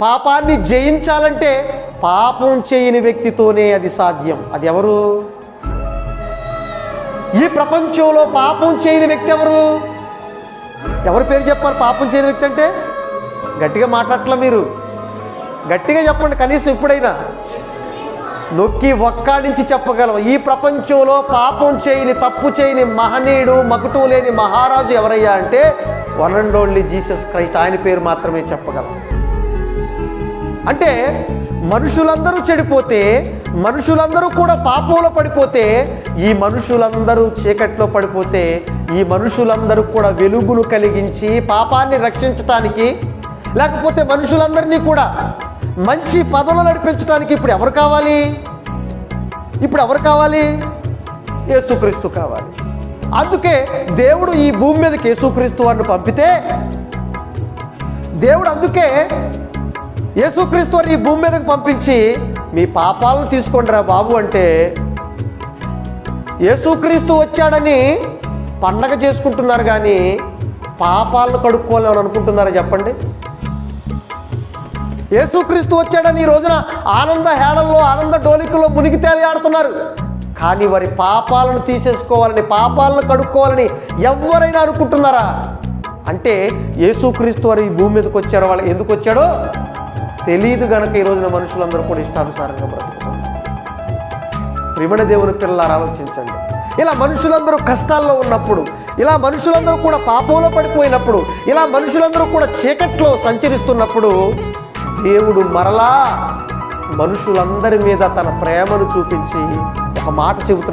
పాపాన్ని జయించాలంటే పాపం చేయని వ్యక్తితోనే అది సాధ్యం. అది ఎవరు? ఈ ప్రపంచంలో పాపం చేయని వ్యక్తి ఎవరు? ఎవరి పేరు చెప్పాలి పాపం చేయని వ్యక్తి అంటే? గట్టిగా మాట్లాడట్లా మీరు. గట్టిగా చెప్పండి కనీసం ఇప్పుడైనా. నొక్కి ఒక్కాడించి చెప్పగలం. ఈ ప్రపంచంలో పాపం చేయని తప్పు చేయని మహనీయుడు మకుటూ లేని మహారాజు ఎవరయ్యా అంటే one and only Jesus Christ. ఆయన పేరు మాత్రమే చెప్పగలం. అంటే మనుషులందరూ చెడిపోతే మనుషులందరూ కూడా పాపంలో పడిపోతే ఈ మనుషులందరూ చీకట్లో పడిపోతే ఈ మనుషులందరూ కూడా వెలుగును కలిగించి పాపాన్ని రక్షించటానికి లేకపోతే మనుషులందరినీ కూడా మంచి పదవులు నడిపించడానికి ఇప్పుడు ఎవరు కావాలి? ఇప్పుడు ఎవరు కావాలి? యేసుక్రీస్తు కావాలి. అందుకే దేవుడు ఈ భూమి మీదకి యేసుక్రీస్తు వారిని పంపితే దేవుడు అందుకే యేసుక్రీస్తు వారిని ఈ భూమి మీదకి పంపించి మీ పాపాలను తీసుకోండి రా బాబు అంటే యేసుక్రీస్తు వచ్చాడని పండగ చేసుకుంటున్నారు కానీ పాపాలను కడుక్కోవాలని అనుకుంటున్నారా చెప్పండి? యేసుక్రీస్తు వచ్చాడని ఈ రోజున ఆనంద హేళల్లో ఆనంద డోలికల్లో మునిగి తేలియాడుతున్నారు. కానీ వారి పాపాలను తీసేసుకోవాలని పాపాలను కడుక్కోవాలని ఎవరైనా అనుకుంటున్నారా? అంటే యేసుక్రీస్తు వారు ఈ భూమి మీదకి వచ్చారో వాళ్ళు ఎందుకు వచ్చాడో తెలియదు గనక ఈ రోజున మనుషులందరూ కూడా ఇష్టానుసారంగా బ్రతుకుతారు. ప్రిమణ దేవుని పిల్లలు ఆలోచించండి. ఇలా మనుషులందరూ కష్టాల్లో ఉన్నప్పుడు ఇలా మనుషులందరూ కూడా పాపంలో పడిపోయినప్పుడు ఇలా మనుషులందరూ కూడా చీకట్లో సంచరిస్తున్నప్పుడు దేవుడు మరలా మనుషులందరి మీద తన ప్రేమను చూపించి ఒక మాట చెబుతున్నాడు.